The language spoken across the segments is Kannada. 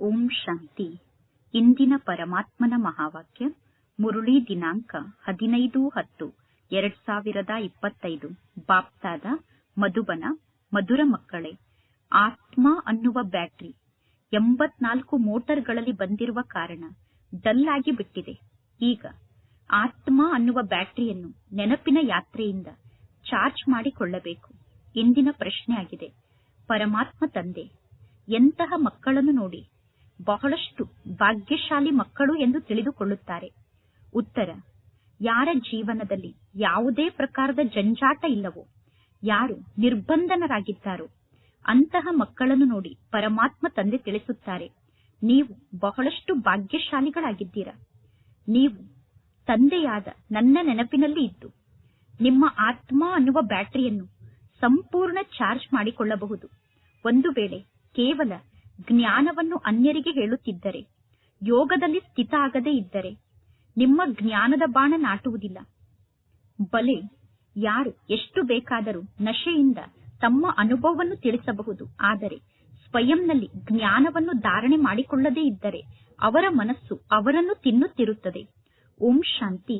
ಓಂ ಶಾಂತಿ. ಇಂದಿನ ಪರಮಾತ್ಮನ ಮಹಾವಾಕ್ಯ, ಮುರುಳಿ ದಿನಾಂಕ ಹದಿನೈದು ಹತ್ತು, ಎರಡ್ ಸಾವಿರದ ಇಪ್ಪತ್ತೈದು. ಬಾಪ್ತಾದ, ಮಧುಬನ, ಮಧುರ ಮಕ್ಕಳೇ, ಆತ್ಮ ಅನ್ನುವ ಬ್ಯಾಟರಿ, ಎಂಬತ್ನಾಲ್ಕು ಮೋಟರ್ಗಳಲ್ಲಿ ಬಂದಿರುವ ಕಾರಣ ಡಲ್ ಬಿಟ್ಟಿದೆ. ಈಗ ಆತ್ಮ ಅನ್ನುವ ಬ್ಯಾಟರಿಯನ್ನು ನೆನಪಿನ ಯಾತ್ರೆಯಿಂದ ಚಾರ್ಜ್ ಮಾಡಿಕೊಳ್ಳಬೇಕು. ಇಂದಿನ ಪ್ರಶ್ನೆ ಆಗಿದೆ, ಪರಮಾತ್ಮ ತಂದೆ, ಎಂತಹ ಮಕ್ಕಳನ್ನು ನೋಡಿ ಬಹಳಷ್ಟು ಭಾಗ್ಯಶಾಲಿ ಮಕ್ಕಳು ಎಂದು ತಿಳಿದುಕೊಳ್ಳುತ್ತಾರೆ. ಉತ್ತರ, ಯಾರ ಜೀವನದಲ್ಲಿ ಯಾವುದೇ ಪ್ರಕಾರದ ಜಂಜಾಟ ಇಲ್ಲವೋ, ಯಾರು ನಿರ್ಬಂಧನರಾಗಿದ್ದಾರೋ, ಅಂತಹ ಮಕ್ಕಳನ್ನು ನೋಡಿ ಪರಮಾತ್ಮ ತಂದೆ ತಿಳಿಸುತ್ತಾರೆ, ನೀವು ಬಹಳಷ್ಟು ಭಾಗ್ಯಶಾಲಿಗಳಾಗಿದ್ದೀರಾ. ನೀವು ತಂದೆಯಾದ ನನ್ನ ನೆನಪಿನಲ್ಲಿ ಇದ್ದು, ನಿಮ್ಮ ಆತ್ಮ ಅನ್ನುವ ಬ್ಯಾಟರಿಯನ್ನು ಸಂಪೂರ್ಣ ಚಾರ್ಜ್ ಮಾಡಿಕೊಳ್ಳಬಹುದು. ಒಂದು ವೇಳೆ ಕೇವಲ ಜ್ಞಾನವನ್ನು ಅನ್ಯರಿಗೆ ಹೇಳುತ್ತಿದ್ದರೆ, ಯೋಗದಲ್ಲಿ ಸ್ಥಿತ ಆಗದೇ ಇದ್ದರೆ, ನಿಮ್ಮ ಜ್ಞಾನದ ಬಾಣ ನಾಟುವುದಿಲ್ಲ. ಬಲೆ, ಯಾರು ಎಷ್ಟು ಬೇಕಾದರೂ ನಶೆಯಿಂದ ತಮ್ಮ ಅನುಭವವನ್ನು ತಿಳಿಸಬಹುದು, ಆದರೆ ಸ್ವಯಂನಲ್ಲಿ ಜ್ಞಾನವನ್ನು ಧಾರಣೆ ಮಾಡಿಕೊಳ್ಳದೇ ಇದ್ದರೆ ಅವರ ಮನಸ್ಸು ಅವರನ್ನು ತಿನ್ನುತ್ತಿರುತ್ತದೆ. ಓಂ ಶಾಂತಿ.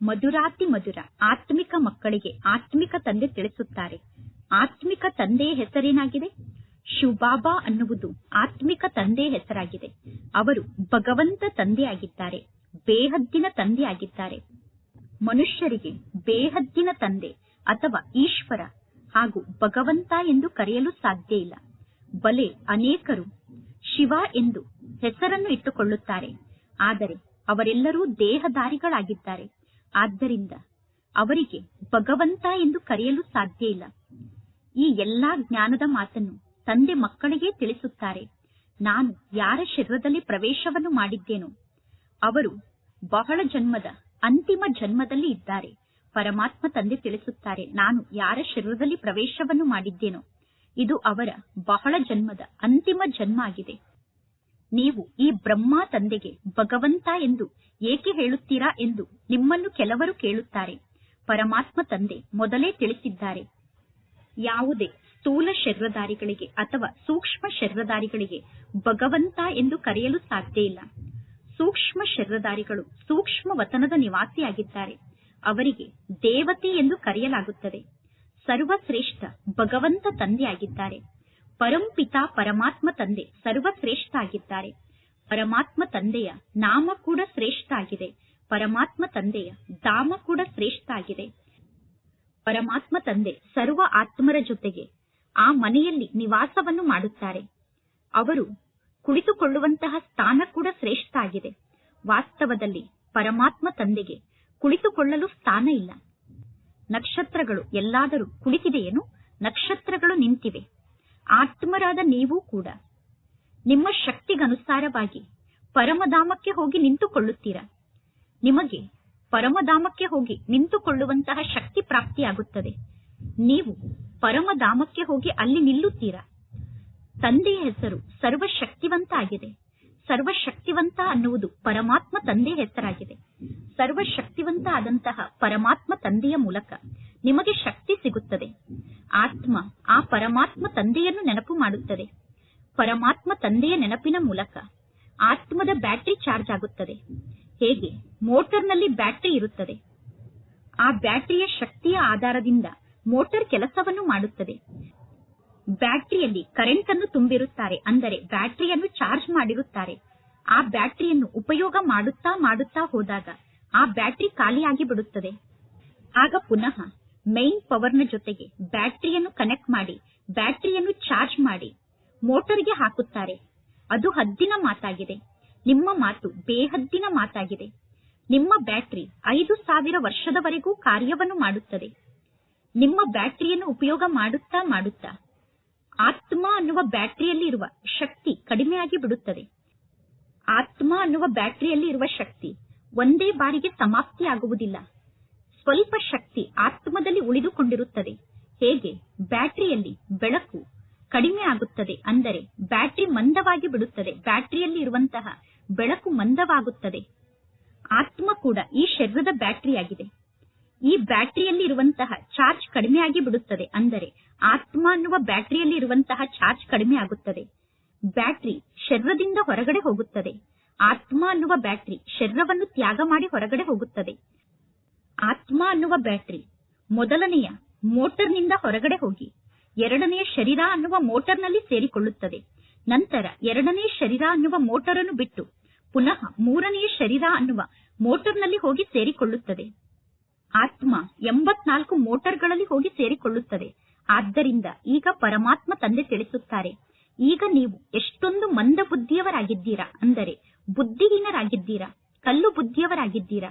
ಮಧುರಾತಿ ಮಧುರ, ಆತ್ಮಿಕ ಮಕ್ಕಳಿಗೆ ಆತ್ಮಿಕ ತಂದೆ ತಿಳಿಸುತ್ತಾರೆ. ಆತ್ಮಿಕ ತಂದೆಯ ಹೆಸರೇನಾಗಿದೆ? ಶಿವಬಾಬಾ ಅನ್ನುವುದು ಆತ್ಮಿಕ ತಂದೆ ಹೆಸರಾಗಿದೆ. ಅವರು ಭಗವಂತ ತಂದೆಯಾಗಿದ್ದಾರೆ, ಬೇಹದ್ದಿನ ತಂದೆಯಾಗಿದ್ದಾರೆ. ಮನುಷ್ಯರಿಗೆ ಬೇಹದ್ದಿನ ತಂದೆ ಅಥವಾ ಈಶ್ವರ ಹಾಗೂ ಭಗವಂತ ಎಂದು ಕರೆಯಲು ಸಾಧ್ಯ ಇಲ್ಲ. ಬಲೆ ಅನೇಕರು ಶಿವ ಎಂದು ಹೆಸರನ್ನು ಇಟ್ಟುಕೊಳ್ಳುತ್ತಾರೆ. ಆದರೆ ಅವರೆಲ್ಲರೂ ದೇಹದಾರಿಗಳಾಗಿದ್ದಾರೆ ಆದ್ದರಿಂದ ಅವರಿಗೆ ಭಗವಂತ ಎಂದು ಕರೆಯಲು ಸಾಧ್ಯ ಇಲ್ಲ. ಈ ಎಲ್ಲಾ ಜ್ಞಾನದ ಮಾತನ್ನು ತಂದೆ ಮಕ್ಕಳಿಗೆ ತಿಳಿಸುತ್ತಾರೆ. ನಾನು ಯಾರ ಶರೀರದಲ್ಲಿ ಪ್ರವೇಶವನ್ನು ಮಾಡಿದ್ದೇನು? ಅವರು ಬಹಳ ಜನ್ಮದ, ಅಂತಿಮ ಜನ್ಮದಲ್ಲಿ ಇದ್ದಾರೆ. ಪರಮಾತ್ಮ ತಂದೆ ತಿಳಿಸುತ್ತಾರೆ, ನಾನು ಯಾರ ಶರೀರದಲ್ಲಿ ಪ್ರವೇಶವನ್ನು ಮಾಡಿದ್ದೇನೋ? ಇದು ಅವರ ಬಹಳ ಜನ್ಮದ, ಅಂತಿಮ ಜನ್ಮ ಆಗಿದೆ. ನೀವು ಈ ಬ್ರಹ್ಮ ತಂದೆಗೆ ಭಗವಂತ ಎಂದು ಏಕೆ ಹೇಳುತ್ತೀರಾ ಎಂದು ನಿಮ್ಮನ್ನು ಕೆಲವರು ಕೇಳುತ್ತಾರೆ. ಪರಮಾತ್ಮ ತಂದೆ ಮೊದಲೇ ತಿಳಿಸಿದ್ದಾರೆ. ಯಾವುದೇ ಸ್ಥೂಲ ಶರೀರಧಾರಿಗಳಿಗೆ ಅಥವಾ ಸೂಕ್ಷ್ಮ ಶರೀರಧಾರಿಗಳಿಗೆ ಭಗವಂತ ಎಂದು ಕರೆಯಲು ಸಾಧ್ಯ ಇಲ್ಲ. ಸೂಕ್ಷ್ಮ ಶರೀರಧಾರಿಗಳು ಸೂಕ್ಷ್ಮ ವತನದ ನಿವಾಸಿಯಾಗಿದ್ದಾರೆ. ಅವರಿಗೆ ದೇವತೆ ಎಂದು ಕರೆಯಲಾಗುತ್ತದೆ. ಸರ್ವಶ್ರೇಷ್ಠ ಭಗವಂತ ತಂದೆಯಾಗಿದ್ದಾರೆ. ಪರಂಪಿತ ಪರಮಾತ್ಮ ತಂದೆ ಸರ್ವಶ್ರೇಷ್ಠ ಆಗಿದ್ದಾರೆ. ಪರಮಾತ್ಮ ತಂದೆಯ ನಾಮ ಕೂಡ ಶ್ರೇಷ್ಠ ಆಗಿದೆ. ಪರಮಾತ್ಮ ತಂದೆಯ ಧಾಮ ಕೂಡ ಶ್ರೇಷ್ಠ ಆಗಿದೆ. ಪರಮಾತ್ಮ ತಂದೆ ಸರ್ವ ಆತ್ಮರ ಜೊತೆಗೆ ಆ ಮನೆಯಲ್ಲಿ ನಿವಾಸವನ್ನು ಮಾಡುತ್ತಾರೆ. ಅವರು ಕುಳಿತುಕೊಳ್ಳುವಂತಹ ಸ್ಥಾನ ಕೂಡ ಶ್ರೇಷ್ಠ ಆಗಿದೆ. ವಾಸ್ತವದಲ್ಲಿ ಪರಮಾತ್ಮ ತಂದೆಗೆ ಕುಳಿತುಕೊಳ್ಳಲು ಸ್ಥಾನ ಇಲ್ಲ. ನಕ್ಷತ್ರಗಳು ಎಲ್ಲಾದರೂ ಕುಳಿತಿದೆಯೇನು? ನಕ್ಷತ್ರಗಳು ನಿಂತಿವೆ. ಆತ್ಮರಾದ ನೀವು ಕೂಡ. ನಿಮ್ಮ ಶಕ್ತಿಗನುಸಾರವಾಗಿ ಪರಮಧಾಮಕ್ಕೆ ಹೋಗಿ ನಿಂತುಕೊಳ್ಳುತ್ತೀರಾ. ನಿಮಗೆ ಪರಮಧಾಮಕ್ಕೆ ಹೋಗಿ ನಿಂತುಕೊಳ್ಳುವಂತಹ ಶಕ್ತಿ ಪ್ರಾಪ್ತಿಯಾಗುತ್ತದೆ. ನೀವು ಪರಮಧಾಮಕ್ಕೆ ಹೋಗಿ ಅಲ್ಲಿ ನಿಲ್ಲುತ್ತೀರಾ? ತಂದೆಯ ಹೆಸರು ಸರ್ವಶಕ್ತಿವಂತ ಆಗಿದೆ ಸರ್ವಶಕ್ತಿವಂತ ಅನ್ನುವುದು ಪರಮಾತ್ಮ ತಂದೆಯ ಹೆಸರಾಗಿದೆ. ಸರ್ವಶಕ್ತಿವಂತ ಆದಂತಹ ಪರಮಾತ್ಮ ತಂದೆಯ ಮೂಲಕ ನಿಮಗೆ ಶಕ್ತಿ ಸಿಗುತ್ತದೆ. ಆತ್ಮ ಆ ಪರಮಾತ್ಮ ತಂದೆಯನ್ನು ನೆನಪು ಮಾಡುತ್ತದೆ. ಪರಮಾತ್ಮ ತಂದೆಯ ನೆನಪಿನ ಮೂಲಕ ಆತ್ಮದ ಬ್ಯಾಟರಿ ಚಾರ್ಜ್ ಆಗುತ್ತದೆ. ಹೇಗೆ? ಮೋಟರ್ನಲ್ಲಿ ಬ್ಯಾಟರಿ ಇರುತ್ತದೆ. ಆ ಬ್ಯಾಟರಿಯ ಶಕ್ತಿಯ ಆಧಾರದಿಂದ ಮೋಟಾರ್ ಕೆಲಸವನ್ನು ಮಾಡುತ್ತದೆ. ಬ್ಯಾಟರಿಯಲ್ಲಿ ಕರೆಂಟ್ ಅನ್ನು ತುಂಬಿರುತ್ತಾರೆ. ಅಂದರೆ ಬ್ಯಾಟರಿಯನ್ನು ಚಾರ್ಜ್ ಮಾಡಿರುತ್ತಾರೆ. ಆ ಬ್ಯಾಟರಿಯನ್ನು ಉಪಯೋಗ ಮಾಡುತ್ತಾ ಮಾಡುತ್ತಾ ಹೋದಾಗ ಆ ಬ್ಯಾಟರಿ ಖಾಲಿಯಾಗಿ ಬಿಡುತ್ತದೆ. ಆಗ ಪುನಃ ಮೈನ್ ಪವರ್ನ ಜೊತೆಗೆ ಬ್ಯಾಟರಿಯನ್ನು ಕನೆಕ್ಟ್ ಮಾಡಿ, ಬ್ಯಾಟರಿಯನ್ನು ಚಾರ್ಜ್ ಮಾಡಿ ಮೋಟರ್ಗೆ ಹಾಕುತ್ತಾರೆ. ಅದು ಹದ್ದಿನ ಮಾತಾಗಿದೆ. ನಿಮ್ಮ ಮಾತು ಬೇಹದ್ದಿನ ಮಾತಾಗಿದೆ. ನಿಮ್ಮ ಬ್ಯಾಟರಿ ಐದು ಸಾವಿರ ವರ್ಷದವರೆಗೂ ಕಾರ್ಯವನ್ನು ಮಾಡುತ್ತದೆ. ನಿಮ್ಮ ಬ್ಯಾಟರಿಯನ್ನು ಉಪಯೋಗ ಮಾಡುತ್ತಾ ಮಾಡುತ್ತಾ ಆತ್ಮ ಅನ್ನುವ ಬ್ಯಾಟರಿಯಲ್ಲಿ ಇರುವ ಶಕ್ತಿ ಕಡಿಮೆಯಾಗಿ ಬಿಡುತ್ತದೆ. ಆತ್ಮ ಅನ್ನುವ ಬ್ಯಾಟರಿಯಲ್ಲಿ ಇರುವ ಶಕ್ತಿ ಒಂದೇ ಬಾರಿಗೆ ಸಮಾಪ್ತಿಯಾಗುವುದಿಲ್ಲ ಸ್ವಲ್ಪ ಶಕ್ತಿ ಆತ್ಮದಲ್ಲಿ ಉಳಿದುಕೊಂಡಿರುತ್ತದೆ. ಹೇಗೆ? ಬ್ಯಾಟರಿಯಲ್ಲಿ ಬೆಳಕು ಕಡಿಮೆ ಆಗುತ್ತದೆ ಅಂದರೆ ಬ್ಯಾಟರಿ ಮಂದವಾಗಿ ಬಿಡುತ್ತದೆ. ಬ್ಯಾಟರಿಯಲ್ಲಿ ಇರುವಂತಹ ಬೆಳಕು ಮಂದವಾಗುತ್ತದೆ. ಆತ್ಮ ಕೂಡ ಈ ಶರೀರದ ಬ್ಯಾಟರಿಯಾಗಿದೆ. ಈ ಬ್ಯಾಟರಿಯಲ್ಲಿ ಇರುವಂತಹ ಚಾರ್ಜ್ ಕಡಿಮೆಯಾಗಿ ಬಿಡುತ್ತದೆ. ಅಂದರೆ ಆತ್ಮ ಅನ್ನುವ ಬ್ಯಾಟರಿಯಲ್ಲಿ ಇರುವಂತಹ ಚಾರ್ಜ್ ಕಡಿಮೆ ಆಗುತ್ತದೆ. ಬ್ಯಾಟರಿ ಶರೀರದಿಂದ ಹೊರಗಡೆ ಹೋಗುತ್ತದೆ. ಆತ್ಮ ಅನ್ನುವ ಬ್ಯಾಟರಿ ಶರೀರವನ್ನು ತ್ಯಾಗ ಮಾಡಿ ಹೊರಗಡೆ ಹೋಗುತ್ತದೆ. ಆತ್ಮ ಅನ್ನುವ ಬ್ಯಾಟರಿ ಮೊದಲನೆಯ ಮೋಟರ್ನಿಂದ ಹೊರಗಡೆ ಹೋಗಿ, ಎರಡನೆಯ ಶರೀರ ಅನ್ನುವ ಮೋಟರ್ನಲ್ಲಿ ಸೇರಿಕೊಳ್ಳುತ್ತದೆ. ನಂತರ ಎರಡನೇ ಶರೀರ ಅನ್ನುವ ಮೋಟರ್ ಅನ್ನು ಬಿಟ್ಟು, ಪುನಃ ಮೂರನೆಯ ಶರೀರ ಅನ್ನುವ ಮೋಟರ್ನಲ್ಲಿ ಹೋಗಿ ಸೇರಿಕೊಳ್ಳುತ್ತದೆ. ಆತ್ಮ ಎಂಬತ್ನಾಲ್ಕು ಮೋಟರ್ಗಳಲ್ಲಿ ಹೋಗಿ ಸೇರಿಕೊಳ್ಳುತ್ತದೆ. ಆದ್ದರಿಂದ ಈಗ ಪರಮಾತ್ಮ ತಂದೆ ತಿಳಿಸುತ್ತಾರೆ, ಈಗ ನೀವು ಎಷ್ಟೊಂದು ಮಂದ ಬುದ್ಧಿಯವರಾಗಿದ್ದೀರಾ ಅಂದರೆ ಬುದ್ಧಿಹೀನರಾಗಿದ್ದೀರಾ, ಕಲ್ಲು ಬುದ್ಧಿಯವರಾಗಿದ್ದೀರಾ,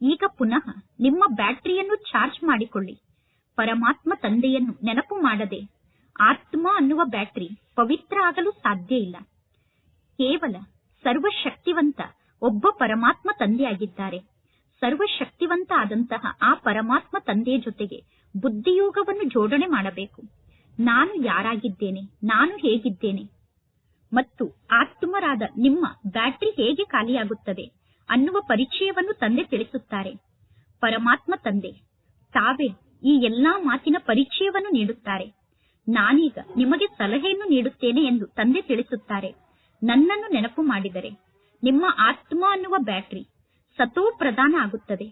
ಈಗ ಪುನಃ ನಿಮ್ಮ ಬ್ಯಾಟರಿಯನ್ನು ಚಾರ್ಜ್ ಮಾಡಿಕೊಳ್ಳಿ. ಪರಮಾತ್ಮ ತಂದೆಯನ್ನು ನೆನಪು ಮಾಡದೆ ಆತ್ಮ ಅನ್ನುವ ಬ್ಯಾಟರಿ ಪವಿತ್ರ ಆಗಲು ಸಾಧ್ಯ ಇಲ್ಲ. ಕೇವಲ ಸರ್ವಶಕ್ತಿವಂತ ಒಬ್ಬ ಪರಮಾತ್ಮ ತಂದೆಯಾಗಿದ್ದಾರೆ. ಸರ್ವಶಕ್ತಿವಂತ ಆದಂತಹ ಆ ಪರಮಾತ್ಮ ತಂದೆಯ ಜೊತೆಗೆ ಬುದ್ಧಿಯೋಗವನ್ನು ಜೋಡಣೆ ಮಾಡಬೇಕು. ನಾನು ಯಾರಾಗಿದ್ದೇನೆ? ನಾನು ಹೇಗಿದ್ದೇನೆ? ಮತ್ತು ಆತ್ಮರಾದ ನಿಮ್ಮ ಬ್ಯಾಟರಿ ಹೇಗೆ ಖಾಲಿಯಾಗುತ್ತದೆ ಅನ್ನುವ ಪರಿಚಯವನ್ನು ತಂದೆ ತಿಳಿಸುತ್ತಾರೆ. ಪರಮಾತ್ಮ ತಂದೆ, ತಾವೇ ಈ ಎಲ್ಲಾ ಮಾತಿನ ಪರಿಚಯವನ್ನು ನೀಡುತ್ತಾರೆ. ನಾನೀಗ ನಿಮಗೆ ಸಲಹೆಯನ್ನು ನೀಡುತ್ತೇನೆ ಎಂದು ತಂದೆ ತಿಳಿಸುತ್ತಾರೆ. ನನ್ನನ್ನು ನೆನಪು ಮಾಡಿದರೆ ನಿಮ್ಮ ಆತ್ಮ ಅನ್ನುವ ಬ್ಯಾಟರಿ ಸತೋ ಪ್ರಧಾನ ಆಗುತ್ತದೆ.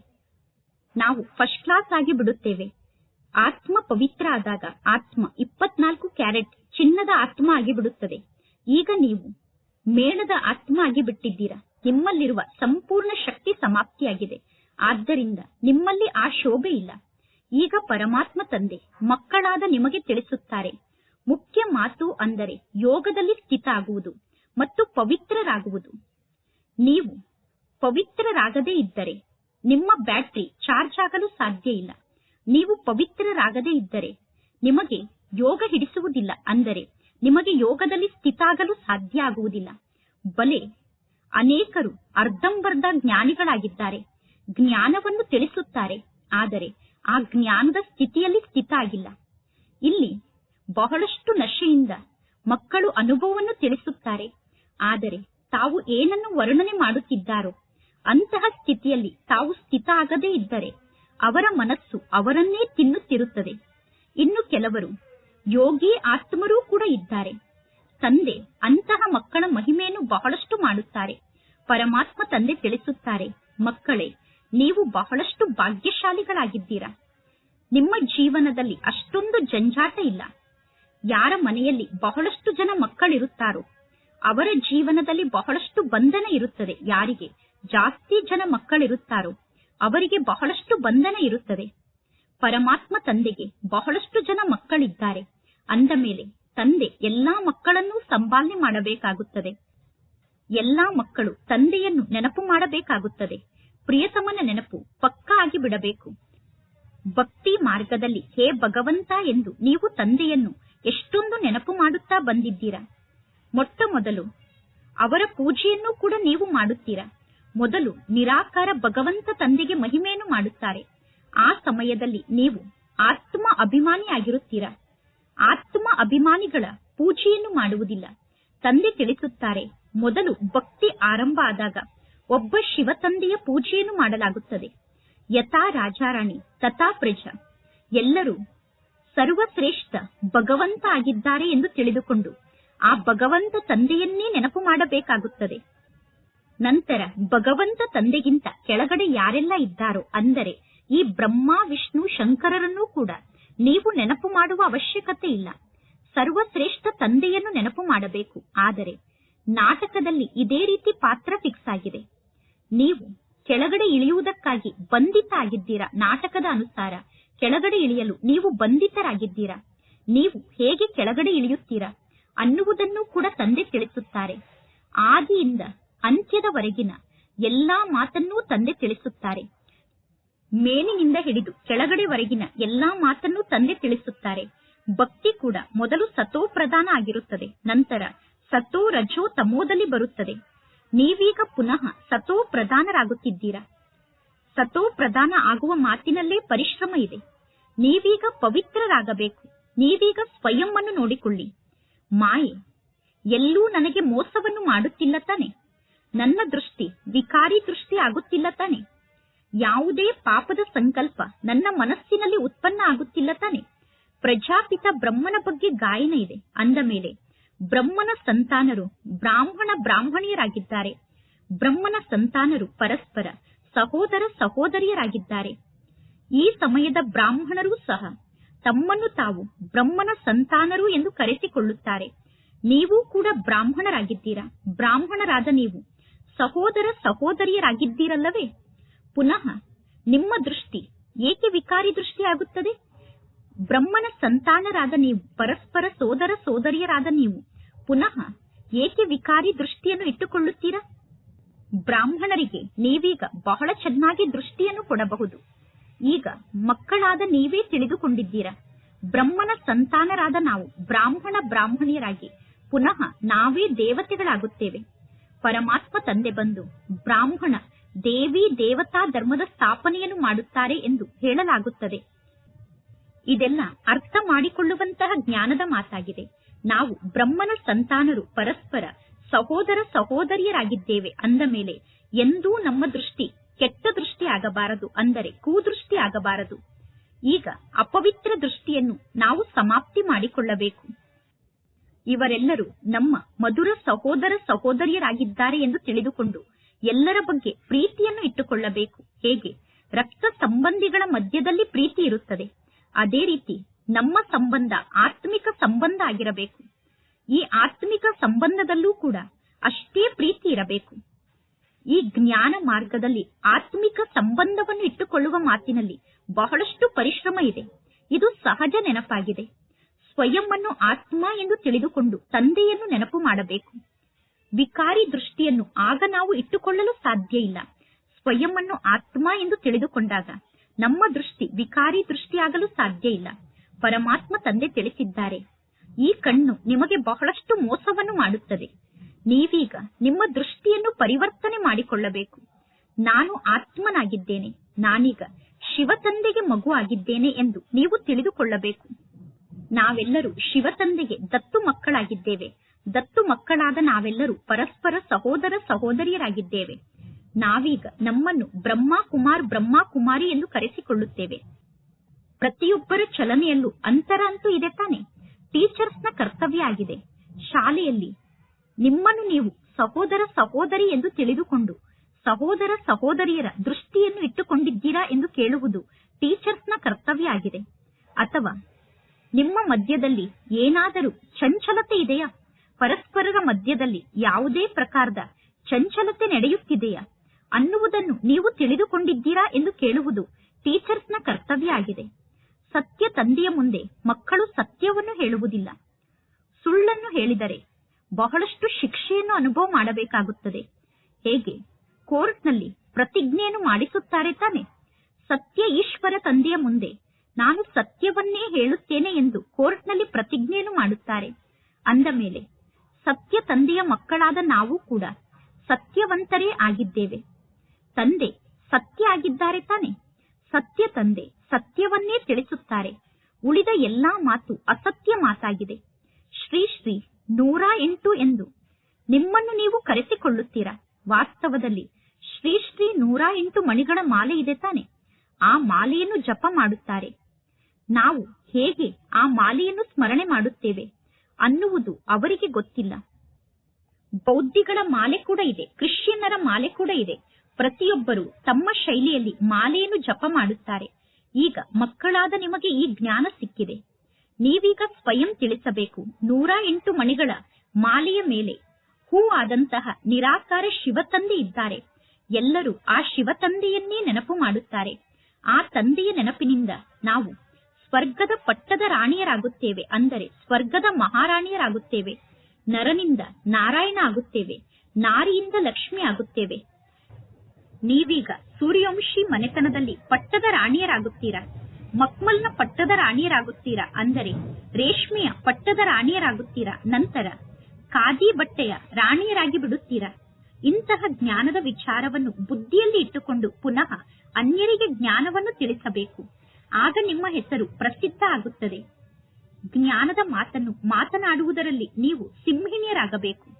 ನಾವು ಫಸ್ಟ್ ಕ್ಲಾಸ್ ಆಗಿ ಬಿಡುತ್ತೇವೆ. ಆತ್ಮ ಪವಿತ್ರ ಆದಾಗ ಆತ್ಮ ಇಪ್ಪತ್ನಾಲ್ಕು ಕ್ಯಾರೆಟ್ ಚಿನ್ನದ ಆತ್ಮ ಆಗಿ ಬಿಡುತ್ತದೆ. ಈಗ ನೀವು ಮೇಣದ ಆತ್ಮ ಆಗಿ ಬಿಟ್ಟಿದ್ದೀರಾ. ನಿಮ್ಮಲ್ಲಿರುವ ಸಂಪೂರ್ಣ ಶಕ್ತಿ ಸಮಾಪ್ತಿಯಾಗಿದೆ. ಆದ್ದರಿಂದ ನಿಮ್ಮಲ್ಲಿ ಆ ಶೋಭೆ ಇಲ್ಲ. ಈಗ ಪರಮಾತ್ಮ ತಂದೆ, ಮಕ್ಕಳಾದ ನಿಮಗೆ ತಿಳಿಸುತ್ತಾರೆ. ಮುಖ್ಯ ಮಾತು ಅಂದರೆ ಯೋಗದಲ್ಲಿ ಸ್ಥಿತ ಆಗುವುದು ಮತ್ತು ಪವಿತ್ರರಾಗುವುದು. ನೀವು ಪವಿತ್ರರಾಗದೇ ಇದ್ದರೆ, ನಿಮ್ಮ ಬ್ಯಾಟರಿ ಚಾರ್ಜ್ ಆಗಲು ಸಾಧ್ಯ ಇಲ್ಲ. ನೀವು ಪವಿತ್ರರಾಗದೇ ಇದ್ದರೆ, ನಿಮಗೆ ಯೋಗ ಹಿಡಿಸುವುದಿಲ್ಲ ಅಂದರೆ, ನಿಮಗೆ ಯೋಗದಲ್ಲಿ ಸ್ಥಿತ ಆಗಲು ಸಾಧ್ಯ ಆಗುವುದಿಲ್ಲ. ಬಲೆ, ಅನೇಕರು ಅರ್ಧಂಬರ್ಧ ಜ್ಞಾನಿಗಳಾಗಿದ್ದಾರೆ, ಜ್ಞಾನವನ್ನು ತಿಳಿಸುತ್ತಾರೆ, ಆದರೆ ಆ ಜ್ಞಾನದ ಸ್ಥಿತಿಯಲ್ಲಿ ಸ್ಥಿತ ಆಗಿಲ್ಲ. ಇಲ್ಲಿ ಬಹಳಷ್ಟು ನಶೆಯಿಂದ ಮಕ್ಕಳು ಅನುಭವವನ್ನು ತಿಳಿಸುತ್ತಾರೆ, ಆದರೆ ತಾವು ಏನನ್ನು ವರ್ಣನೆ ಮಾಡುತ್ತಿದ್ದಾರೋ ಅಂತಹ ಸ್ಥಿತಿಯಲ್ಲಿ ತಾವು ಸ್ಥಿತ ಆಗದೇ ಇದ್ದರೆ ಅವರ ಮನಸ್ಸು ಅವರನ್ನೇ ತಿನ್ನುತ್ತಿರುತ್ತದೆ. ಇನ್ನು ಕೆಲವರು ಯೋಗಿ ಆತ್ಮರೂ ಕೂಡ ಇದ್ದಾರೆ. ತಂದೆ ಅಂತಹ ಮಕ್ಕಳ ಮಹಿಮೆಯನ್ನು ಬಹಳಷ್ಟು ಮಾಡುತ್ತಾರೆ. ಪರಮಾತ್ಮ ತಂದೆ ತಿಳಿಸುತ್ತಾರೆ, ಮಕ್ಕಳೇ, ನೀವು ಬಹಳಷ್ಟು ಭಾಗ್ಯಶಾಲಿಗಳಾಗಿದ್ದೀರಾ. ನಿಮ್ಮ ಜೀವನದಲ್ಲಿ ಅಷ್ಟೊಂದು ಜಂಜಾಟ ಇಲ್ಲ. ಯಾರ ಮನೆಯಲ್ಲಿ ಬಹಳಷ್ಟು ಜನ ಮಕ್ಕಳಿರುತ್ತಾರೋ, ಅವರ ಜೀವನದಲ್ಲಿ ಬಹಳಷ್ಟು ಬಂಧನ ಇರುತ್ತದೆ ಯಾರಿಗೆ? ಜಾಸ್ತಿ ಜನ ಮಕ್ಕಳಿರುತ್ತಾರೋ, ಅವರಿಗೆ ಬಹಳಷ್ಟು ಬಂಧನ ಇರುತ್ತದೆ. ಪರಮಾತ್ಮ ತಂದೆಗೆ ಬಹಳಷ್ಟು ಜನ ಮಕ್ಕಳಿದ್ದಾರೆ. ಅಂದ ಮೇಲೆ ತಂದೆ ಎಲ್ಲಾ ಮಕ್ಕಳನ್ನೂ ಸಂಪಾಲನೆ ಮಾಡಬೇಕಾಗುತ್ತದೆ. ಎಲ್ಲಾ ಮಕ್ಕಳು ತಂದೆಯನ್ನು ನೆನಪು ಮಾಡಬೇಕಾಗುತ್ತದೆ. ಪ್ರಿಯತಮನ ನೆನಪು ಪಕ್ಕಾ ಆಗಿ ಬಿಡಬೇಕು. ಭಕ್ತಿ ಮಾರ್ಗದಲ್ಲಿ ಹೇ ಭಗವಂತ ಎಂದು ನೀವು ತಂದೆಯನ್ನು ಎಷ್ಟೊಂದು ನೆನಪು ಮಾಡುತ್ತಾ ಬಂದಿದ್ದೀರಾ? ಮೊಟ್ಟ ಮೊದಲು ಅವರ ಪೂಜೆಯನ್ನು ಕೂಡ ನೀವು ಮಾಡುತ್ತೀರಾ? ಮೊದಲು ನಿರಾಕಾರ ಭಗವಂತ ತಂದೆಗೆ ಮಹಿಮೆಯನ್ನು ಮಾಡುತ್ತಾರೆ. ಆ ಸಮಯದಲ್ಲಿ ನೀವು ಆತ್ಮ ಅಭಿಮಾನಿಯಾಗಿರುತ್ತೀರಾ ಆತ್ಮ ಅಭಿಮಾನಿಗಳ ಪೂಜೆಯನ್ನು ಮಾಡುವುದಿಲ್ಲ. ತಂದೆ ತಿಳಿಸುತ್ತಾರೆ, ಮೊದಲು ಭಕ್ತಿ ಆರಂಭ ಆದಾಗ ಒಬ್ಬ ಶಿವ ತಂದೆಯ ಪೂಜೆಯನ್ನು ಮಾಡಲಾಗುತ್ತದೆ. ಯಥಾ ರಾಜಾರಾಣಿ, ತಥಾ ಪ್ರಜಾ, ಎಲ್ಲರೂ ಸರ್ವಶ್ರೇಷ್ಠ ಭಗವಂತ ಆಗಿದ್ದಾರೆ ಎಂದು ತಿಳಿದುಕೊಂಡು ಆ ಭಗವಂತ ತಂದೆಯನ್ನೇ ನೆನಪು ಮಾಡಬೇಕಾಗುತ್ತದೆ. ನಂತರ ಭಗವಂತ ತಂದೆಗಿಂತ ಕೆಳಗಡೆ ಯಾರೆಲ್ಲ ಇದ್ದಾರೋ ಅಂದರೆ ಈ ಬ್ರಹ್ಮ, ವಿಷ್ಣು, ಶಂಕರರನ್ನೂ ಕೂಡ ನೀವು ನೆನಪು ಮಾಡುವ ಅವಶ್ಯಕತೆ ಇಲ್ಲ. ಸರ್ವಶ್ರೇಷ್ಠ ತಂದೆಯನ್ನು ನೆನಪು ಮಾಡಬೇಕು. ಆದರೆ ನಾಟಕದಲ್ಲಿ ಇದೇ ರೀತಿ ಪಾತ್ರ ಫಿಕ್ಸ್ ಆಗಿದೆ. ನೀವು ಕೆಳಗಡೆ ಇಳಿಯುವುದಕ್ಕಾಗಿ ಬಂಧಿತ ಆಗಿದ್ದೀರಾ ನಾಟಕದ ಅನುಸಾರ? ಕೆಳಗಡೆ ಇಳಿಯಲು ನೀವು ಬಂಧಿತರಾಗಿದ್ದೀರಾ? ನೀವು ಹೇಗೆ ಕೆಳಗಡೆ ಇಳಿಯುತ್ತೀರಾ ಅನ್ನುವುದನ್ನು ಕೂಡ ತಂದೆ ತಿಳಿಸುತ್ತಾರೆ. ಆದಿಯಿಂದ ಅಂತ್ಯದವರೆಗಿನ ಎಲ್ಲಾ ಮಾತನ್ನೂ ತಂದೆ ತಿಳಿಸುತ್ತಾರೆ. ಮೇಲಿನಿಂದ ಹಿಡಿದು ಕೆಳಗಡೆವರೆಗಿನ ಎಲ್ಲಾ ಮಾತನ್ನೂ ತಂದೆ ತಿಳಿಸುತ್ತಾರೆ. ಭಕ್ತಿ ಕೂಡ ಮೊದಲು ಸತೋ ಪ್ರಧಾನ ಆಗಿರುತ್ತದೆ, ನಂತರ ಸತೋ ರಜೋ ತಮೋದಲ್ಲಿ ಬರುತ್ತದೆ. ನೀವೀಗ ಪುನಃ ಸತೋ ಪ್ರಧಾನರಾಗುತ್ತಿದ್ದೀರಾ? ಸತೋ ಪ್ರಧಾನ ಆಗುವ ಮಾತಿನಲ್ಲೇ ಪರಿಶ್ರಮ ಇದೆ. ನೀವೀಗ ಪವಿತ್ರರಾಗಬೇಕು. ನೀವೀಗ ಸ್ವಯಂ ಅನ್ನು ನೋಡಿಕೊಳ್ಳಿ. ಮಾಯೆ, ಎಲ್ಲೂ ನನಗೆ ಮೋಸವನ್ನು ಮಾಡುತ್ತಿಲ್ಲ ತಾನೆ? ನನ್ನ ದೃಷ್ಟಿ ವಿಕಾರಿ ದೃಷ್ಟಿ ಆಗುತ್ತಿಲ್ಲ ತಾನೆ. ಯಾವುದೇ ಪಾಪದ ಸಂಕಲ್ಪ ನನ್ನ ಮನಸ್ಸಿನಲ್ಲಿ ಉತ್ಪನ್ನ ಆಗುತ್ತಿಲ್ಲ ತಾನೆ. ಪ್ರಜಾಪಿತ ಬ್ರಹ್ಮನ ಬಗ್ಗೆ ಗಾಯನ ಇದೆ. ಅಂದ ಮೇಲೆ, ಬ್ರಹ್ಮನ ಸಂತಾನರು ಬ್ರಾಹ್ಮಣ ಬ್ರಾಹ್ಮಣಿಯರಾಗಿದ್ದಾರೆ. ಬ್ರಹ್ಮನ ಸಂತಾನರು ಪರಸ್ಪರ ಸಹೋದರ ಸಹೋದರಿಯರಾಗಿದ್ದಾರೆ. ಈ ಸಮಯದ ಬ್ರಾಹ್ಮಣರೂ ಸಹ ತಮ್ಮನ್ನು ತಾವು ಬ್ರಹ್ಮನ ಸಂತಾನರು ಎಂದು ಕರೆಸಿಕೊಳ್ಳುತ್ತಾರೆ. ನೀವು ಕೂಡ ಬ್ರಾಹ್ಮಣರಾಗಿದ್ದೀರಾ? ಬ್ರಾಹ್ಮಣರಾದ ನೀವು ಸಹೋದರ ಸಹೋದರಿಯರಾಗಿದ್ದೀರಲ್ಲವೇ? ಪುನಃ ನಿಮ್ಮ ದೃಷ್ಟಿ ಏಕೆ ವಿಕಾರಿ ದೃಷ್ಟಿಯಾಗುತ್ತದೆ? ಬ್ರಹ್ಮನ ಸಂತಾನರಾದ ನೀವು, ಪರಸ್ಪರ ಸೋದರ ಸೋದರಿಯರಾದ ನೀವು ಪುನಃ ಏಕೆ ವಿಕಾರಿ ದೃಷ್ಟಿಯನ್ನು ಇಟ್ಟುಕೊಳ್ಳುತ್ತೀರಾ? ಬ್ರಾಹ್ಮಣರಿಗೆ ನೀವೀಗ ಬಹಳ ಚೆನ್ನಾಗಿ ದೃಷ್ಟಿಯನ್ನು ಕೊಡಬಹುದು. ಈಗ ಮಕ್ಕಳಾದ ನೀವೇ ತಿಳಿದುಕೊಂಡಿದ್ದೀರಾ? ಬ್ರಹ್ಮನ ಸಂತಾನರಾದ ನಾವು ಬ್ರಾಹ್ಮಣ ಬ್ರಾಹ್ಮಣಿಯರಾಗಿ ಪುನಃ ನಾವೇ ದೇವತೆಗಳಾಗುತ್ತೇವೆ. ಪರಮಾತ್ಮ ತಂದೆ ಬಂದು ಬ್ರಾಹ್ಮಣ, ದೇವಿ ದೇವತಾ ಧರ್ಮದ ಸ್ಥಾಪನೆಯನ್ನು ಮಾಡುತ್ತಾರೆ ಎಂದು ಹೇಳಲಾಗುತ್ತದೆ. ಇದೆಲ್ಲ ಅರ್ಥ ಮಾಡಿಕೊಳ್ಳುವಂತಹ ಜ್ಞಾನದ ಮಾತಾಗಿದೆ. ನಾವು ಬ್ರಹ್ಮನ ಸಂತಾನರು ಪರಸ್ಪರ ಸಹೋದರ ಸಹೋದರಿಯರಾಗಿದ್ದೇವೆ ಅಂದ ಮೇಲೆ ಎಂದೂ ನಮ್ಮ ದೃಷ್ಟಿ ಕೆಟ್ಟ ದೃಷ್ಟಿ ಆಗಬಾರದು ಅಂದರೆ ಕೂದೃಷ್ಟಿ ಆಗಬಾರದು. ಈಗ ಅಪವಿತ್ರ ದೃಷ್ಟಿಯನ್ನು ನಾವು ಸಮಾಪ್ತಿ ಮಾಡಿಕೊಳ್ಳಬೇಕು. ಇವರೆಲ್ಲರೂ ನಮ್ಮ ಮಧುರ ಸಹೋದರ ಸಹೋದರಿಯರಾಗಿದ್ದಾರೆ ಎಂದು ತಿಳಿದುಕೊಂಡು ಎಲ್ಲರ ಬಗ್ಗೆ ಪ್ರೀತಿಯನ್ನು ಇಟ್ಟುಕೊಳ್ಳಬೇಕು. ಹೇಗೆ? ರಕ್ತ ಸಂಬಂಧಿಗಳ ಮಧ್ಯದಲ್ಲಿ ಪ್ರೀತಿ ಇರುತ್ತದೆ. ಅದೇ ರೀತಿ ನಮ್ಮ ಸಂಬಂಧ ಆತ್ಮಿಕ ಸಂಬಂಧ ಆಗಿರಬೇಕು. ಈ ಆತ್ಮಿಕ ಸಂಬಂಧದಲ್ಲೂ ಕೂಡ ಅಷ್ಟೇ ಪ್ರೀತಿ ಇರಬೇಕು. ಈ ಜ್ಞಾನ ಮಾರ್ಗದಲ್ಲಿ ಆತ್ಮಿಕ ಸಂಬಂಧವನ್ನು ಇಟ್ಟುಕೊಳ್ಳುವ ಮಾತಿನಲ್ಲಿ ಬಹಳಷ್ಟು ಪರಿಶ್ರಮ ಇದೆ. ಇದು ಸಹಜ ನೆನಪಾಗಿದೆ. ಸ್ವಯಂ ಆತ್ಮ ಎಂದು ತಿಳಿದುಕೊಂಡು ತಂದೆಯನ್ನು ನೆನಪು ಮಾಡಬೇಕು. ವಿಕಾರಿ ದೃಷ್ಟಿಯನ್ನು ಆಗ ನಾವು ಇಟ್ಟುಕೊಳ್ಳಲು ಸಾಧ್ಯ ಇಲ್ಲ. ಸ್ವಯಂ ಆತ್ಮ ಎಂದು ತಿಳಿದುಕೊಂಡಾಗ ನಮ್ಮ ದೃಷ್ಟಿ ವಿಕಾರಿ ದೃಷ್ಟಿಯಾಗಲು ಸಾಧ್ಯ ಇಲ್ಲ. ಪರಮಾತ್ಮ ತಂದೆ ತಿಳಿಸಿದ್ದಾರೆ. ಈ ಕಣ್ಣು ನಿಮಗೆ ಬಹಳಷ್ಟು ಮೋಸವನ್ನು ಮಾಡುತ್ತದೆ. ನೀವೀಗ ನಿಮ್ಮ ದೃಷ್ಟಿಯನ್ನು ಪರಿವರ್ತನೆ ಮಾಡಿಕೊಳ್ಳಬೇಕು. ನಾನು ಆತ್ಮನಾಗಿದ್ದೇನೆ. ನಾನೀಗ ಶಿವತಂದೆಗೆ ಮಗು ಆಗಿದ್ದೇನೆ ಎಂದು ನೀವು ತಿಳಿದುಕೊಳ್ಳಬೇಕು. ನಾವೆಲ್ಲರೂ ಶಿವತಂದೆಗೆ ದತ್ತು ಮಕ್ಕಳಾಗಿದ್ದೇವೆ. ದತ್ತು ಮಕ್ಕಳಾದ ನಾವೆಲ್ಲರೂ ಪರಸ್ಪರ ಸಹೋದರ ಸಹೋದರಿಯರಾಗಿದ್ದೇವೆ. ನಾವೀಗ ನಮ್ಮನ್ನು ಬ್ರಹ್ಮ ಕುಮಾರ್ ಬ್ರಹ್ಮ ಕುಮಾರಿ ಎಂದು ಕರೆಸಿಕೊಳ್ಳುತ್ತೇವೆ. ಪ್ರತಿಯೊಬ್ಬರ ಚಲನೆಯಲ್ಲೂ ಅಂತರ ಅಂತೂ ಇದೆ ತಾನೆ. ಟೀಚರ್ಸ್ನ ಕರ್ತವ್ಯ ಆಗಿದೆ. ಶಾಲೆಯಲ್ಲಿ ನಿಮ್ಮನ್ನು ನೀವು ಸಹೋದರ ಸಹೋದರಿ ಎಂದು ತಿಳಿದುಕೊಂಡು, ಸಹೋದರ ಸಹೋದರಿಯರ ದೃಷ್ಟಿಯನ್ನು ಇಟ್ಟುಕೊಂಡಿದ್ದೀರಾ ಎಂದು ಕೇಳುವುದು ಟೀಚರ್ಸ್ನ ಕರ್ತವ್ಯ ಆಗಿದೆ. ಅಥವಾ ನಿಮ್ಮ ಮಧ್ಯದಲ್ಲಿ ಏನಾದರೂ ಚಂಚಲತೆ ಇದೆಯಾ? ಪರಸ್ಪರರ ಮಧ್ಯದಲ್ಲಿ ಯಾವುದೇ ಪ್ರಕಾರದ ಚಂಚಲತೆ ನಡೆಯುತ್ತಿದೆಯಾ? ಅನ್ನುವುದನ್ನು ನೀವು ತಿಳಿದುಕೊಂಡಿದ್ದೀರಾ ಎಂದು ಕೇಳುವುದು ಟೀಚರ್ಸ್ನ ಕರ್ತವ್ಯ ಆಗಿದೆ. ಸತ್ಯ ತಂದೆಯ ಮುಂದೆ ಮಕ್ಕಳು ಸತ್ಯವನ್ನು ಹೇಳುವುದಿಲ್ಲ. ಸುಳ್ಳನ್ನು ಹೇಳಿದರೆ ಬಹಳಷ್ಟು ಶಿಕ್ಷೆಯನ್ನು ಅನುಭವ ಮಾಡಬೇಕಾಗುತ್ತದೆ. ಹೇಗೆ? ಕೋರ್ಟ್ನಲ್ಲಿ ಪ್ರತಿಜ್ಞೆಯನ್ನು ಮಾಡಿಸುತ್ತಾರೆ ತಾನೆ. ಸತ್ಯ ಈಶ್ವರ ತಂದೆಯ ಮುಂದೆ ನಾನು ಸತ್ಯವನ್ನೇ ಹೇಳುತ್ತೇನೆ ಎಂದು ಕೋರ್ಟ್ನಲ್ಲಿ ಪ್ರತಿಜ್ಞೆಯನ್ನು ಮಾಡುತ್ತಾರೆ. ಅಂದ ಮೇಲೆ, ಸತ್ಯ ತಂದೆಯ ಮಕ್ಕಳಾದ ನಾವು ಕೂಡ ಸತ್ಯವಂತರೇ ಆಗಿದ್ದೇವೆ. ತಂದೆ ಸತ್ಯ ಆಗಿದ್ದಾರೆ ತಾನೆ. ಸತ್ಯ ತಂದೆ ಸತ್ಯವನ್ನೇ ತಿಳಿಸುತ್ತಾರೆ. ಉಳಿದ ಎಲ್ಲಾ ಮಾತು ಅಸತ್ಯ ಮಾತಾಗಿದೆ. ಶ್ರೀ ಶ್ರೀ ನೂರ ಎಂಟು ಎಂದು ನಿಮ್ಮನ್ನು ನೀವು ಕರೆಸಿಕೊಳ್ಳುತ್ತೀರಾ? ವಾಸ್ತವದಲ್ಲಿ ಶ್ರೀ ಶ್ರೀ ನೂರ ಎಂಟು ಮಣಿಗಳ ಮಾಲೆ ಇದೆ ತಾನೆ. ಆ ಮಾಲೆಯನ್ನು ಜಪ ಮಾಡುತ್ತಾರೆ. ನಾವು ಹೇಗೆ ಆ ಮಾಲೆಯನ್ನು ಸ್ಮರಣೆ ಮಾಡುತ್ತೇವೆ ಅನ್ನುವುದು ಅವರಿಗೆ ಗೊತ್ತಿಲ್ಲ. ಬೌದ್ಧಿಗಳ ಮಾಲೆ ಕೂಡ ಇದೆ, ಕ್ರಿಶ್ಚಿಯನ್ನರ ಮಾಲೆ ಕೂಡ ಇದೆ. ಪ್ರತಿಯೊಬ್ಬರು ತಮ್ಮ ಶೈಲಿಯಲ್ಲಿ ಮಾಲೆಯನ್ನು ಜಪ ಮಾಡುತ್ತಾರೆ. ಈಗ ಮಕ್ಕಳಾದ ನಿಮಗೆ ಈ ಜ್ಞಾನ ಸಿಕ್ಕಿದೆ. ನೀವೀಗ ಸ್ವಯಂ ತಿಳಿಸಬೇಕು. ನೂರ ಎಂಟು ಮಣಿಗಳ ಮಾಲೆಯ ಮೇಲೆ ಹೂ ಆದಂತಹ ನಿರಾಕಾರ ಶಿವತಂದೆ ಇದ್ದಾರೆ. ಎಲ್ಲರೂ ಆ ಶಿವತಂದೆಯನ್ನೇ ನೆನಪು ಮಾಡುತ್ತಾರೆ. ಆ ತಂದೆಯ ನೆನಪಿನಿಂದ ನಾವು ಸ್ವರ್ಗದ ಪಟ್ಟದ ರಾಣಿಯರಾಗುತ್ತೇವೆ ಅಂದರೆ ಸ್ವರ್ಗದ ಮಹಾರಾಣಿಯರಾಗುತ್ತೇವೆ. ನರನಿಂದ ನಾರಾಯಣ ಆಗುತ್ತೇವೆ. ನಾರಿಯಿಂದ ಲಕ್ಷ್ಮಿ ಆಗುತ್ತೇವೆ. ನೀವೀಗ ಸೂರ್ಯವಂಶಿ ಮನೆತನದಲ್ಲಿ ಪಟ್ಟದ ರಾಣಿಯರಾಗುತ್ತೀರಾ? ಮಕ್ಮಲ್ನ ಪಟ್ಟದ ರಾಣಿಯರಾಗುತ್ತೀರಾ? ಅಂದರೆ ರೇಷ್ಮೆಯ ಪಟ್ಟದ ರಾಣಿಯರಾಗುತ್ತೀರಾ? ನಂತರ ಖಾದಿ ಬಟ್ಟೆಯ ರಾಣಿಯರಾಗಿ ಬಿಡುತ್ತೀರಾ? ಇಂತಹ ಜ್ಞಾನದ ವಿಚಾರವನ್ನು ಬುದ್ಧಿಯಲ್ಲಿ ಇಟ್ಟುಕೊಂಡು ಪುನಃ ಅನ್ಯರಿಗೆ ಜ್ಞಾನವನ್ನು ತಿಳಿಸಬೇಕು. ಆಗ ನಿಮ್ಮ ಹೆಸರು ಪ್ರಸಿದ್ಧ ಆಗುತ್ತದೆ. ಜ್ಞಾನದ ಮಾತನ್ನು ಮಾತನಾಡುವುದರಲ್ಲಿ ನೀವು ಸಿಂಹಿಣಿಯರಾಗಬೇಕು.